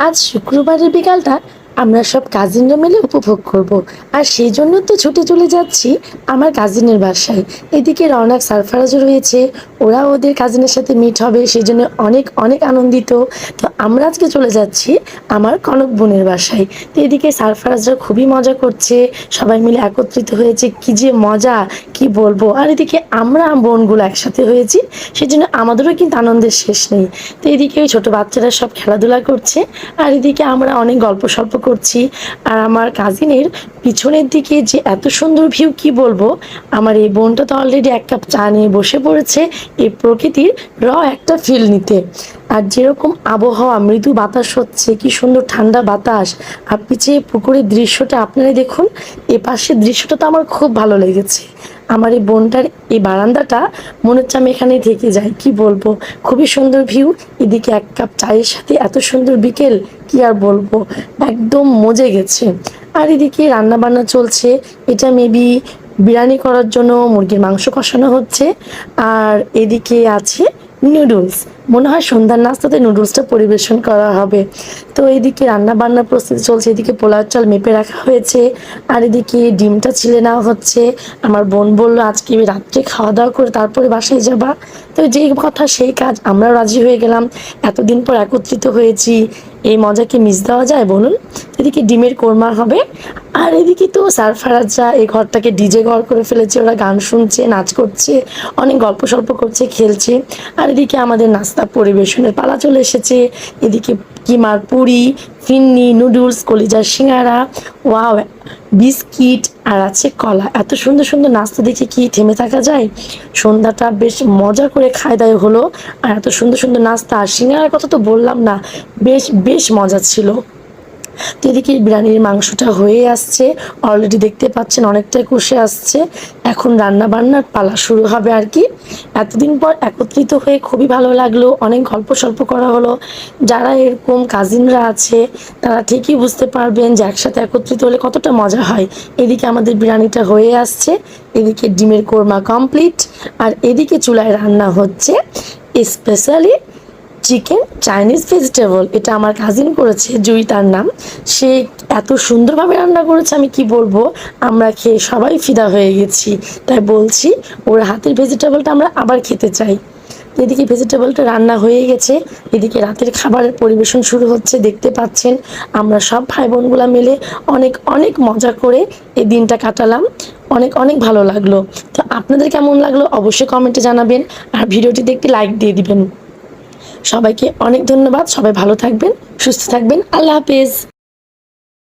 আজ শুক্রবারের বিকালটা আমরা সব কাজিনরা মিলে উপভোগ করব। আর সেই জন্য তো ছুটে চলে যাচ্ছি আমার কাজিনের বাসায়। এদিকে রওনাক সারফারাজও রয়েছে, ওরা ওদের কাজিনের সাথে মিট হবে, সেই জন্য অনেক অনেক আনন্দিত। তো আমরা আজকে চলে যাচ্ছি আমার কনক বোনের বাসায়। তো এদিকে সারফারাজরা খুবই মজা করছে, সবাই মিলে একত্রিত হয়েছে, কি যে মজা, কি বলব? আর এদিকে আমরা বোনগুলো একসাথে হয়েছি, সেই জন্য আমাদেরও কিন্তু আনন্দের শেষ নেই। তো এদিকে ওই ছোটো বাচ্চারা সব খেলাধুলা করছে, আর এদিকে আমরা অনেক গল্প সল্প করছি। আর আমার কাজিনের পিছনের দিকে যে এত সুন্দর ভিউ কি বলব? আমার এই বোনটা তো অলরেডি এক কাপ চা নিয়ে বসে পড়েছে। এই প্রকৃতির র একটা ফিল নিতে। আর যেরকম আবহাওয়া, মৃদু বাতাস হচ্ছে, কি সুন্দর ঠান্ডা বাতাস। আর পিছিয়ে পুকুরের দৃশ্যটা আপনারা দেখুন। এ পাশের দৃশ্যটা তো আমার খুব ভালো লেগেছে। আমার এই বোনটার এই বারান্দাটা মনে হচ্ছে আমি এখানে থেকে যাই। কি বলব? খুবই সুন্দর ভিউ এদিকে এক কাপ চায়ের সাথে এত সুন্দর বিকেল, কি আর বলব? একদম মজে গেছে। আর এদিকে রান্না বান্না চলছে। এটা মেবি বিরিয়ানি করার জন্য মুরগির মাংস কষানো হচ্ছে। আর এদিকে আছে নুডলস মনে হয় সন্ধ্যার নাস্তাতে নুডলসটা পরিবেশন করা হবে। তো এদিকে রান্না বান্নার প্রস্তুতি চলছে। এদিকে পোলাও চাল মেপে রাখা হয়েছে। আর এদিকে ডিমটা ছিলে নেওয়া হচ্ছে। আমার বোন বলল, আজকে রাত্রে খাওয়া দাওয়া করে তারপরে বাসায় যাবা। তো যেই কথা, সেই কাজ আমরাও রাজি হয়ে গেলাম। এতদিন পর একত্রিত হয়েছি। এই মজাকে মিস দেওয়া যায় বলুন? এদিকে ডিমের কোরমা হবে, আর এদিকে তো সারফারাজরা এই ঘরটাকে ডিজে ঘর করে ফেলেছে, ওরা গান শুনছে, নাচ করছে, অনেক গল্প সল্প করছে, খেলছে, আর এদিকে আমাদের নাস্তা পরিবেশনের পালা চলে এসেছে, এদিকে কিমার পুরি, ফিন্নি, নুডলস, কলিজার সিঙ্গারা, ওয়াও, বিস্কিট, আর আছে কলা। এত সুন্দর সুন্দর নাস্তা দেখে কি থেমে থাকা যায়? সন্ধ্যাটা বেশ মজা করে খায় দায় হলো, আর এত সুন্দর সুন্দর নাস্তা, আর সিঙ্গারার কথা তো বললাম না, বেশ বেশ মজা ছিল। তো এদিকে বিরিয়ানির মাংসটা হয়ে আসছে। অলরেডি দেখতে পাচ্ছেন অনেকটাই কষে আসছে। এখন রান্না বান্নার পালা শুরু হবে আর কি। এতদিন পর একত্রিত হয়ে খুবই ভালো লাগল। অনেক গল্প সল্প করা হলো। যারা এরকম কাজিনরা আছে, তারা ঠিকই বুঝতে পারবেন যে একসাথে একত্রিত হলে কতটা মজা হয়। এদিকে আমাদের বিরিয়ানিটা হয়ে আসছে। এদিকে ডিমের কোরমা কমপ্লিট আর এদিকে চুলায় রান্না হচ্ছে স্পেশালি চিকেন চাইনিজ ভেজিটেবল, এটা আমার কাজিন করেছে, জুই তার নাম। সে এত সুন্দরভাবে রান্না করেছে, আমি কি বলব? আমরা খেয়ে সবাই ফিদা হয়ে গেছি। তাই বলছি, ওর হাতের ভেজিটেবলটা আমরা আবার খেতে চাই। এদিকে ভেজিটেবলটা রান্না হয়ে গেছে, এদিকে রাতের খাবারের পরিবেশন শুরু হচ্ছে, দেখতে পাচ্ছেন। আমরা সব ভাই বোনগুলো মিলে অনেক অনেক মজা করে এই দিনটা কাটালাম। অনেক অনেক ভালো লাগল। তো আপনাদের কেমন লাগল? অবশ্যই কমেন্টে জানাবেন। আর ভিডিওটি দেখতে লাইক দিয়ে দিবেন। সবাইকে অনেক ধন্যবাদ। সবাই ভালো থাকবেন সুস্থ থাকবেন। আল্লাহ হাফেজ।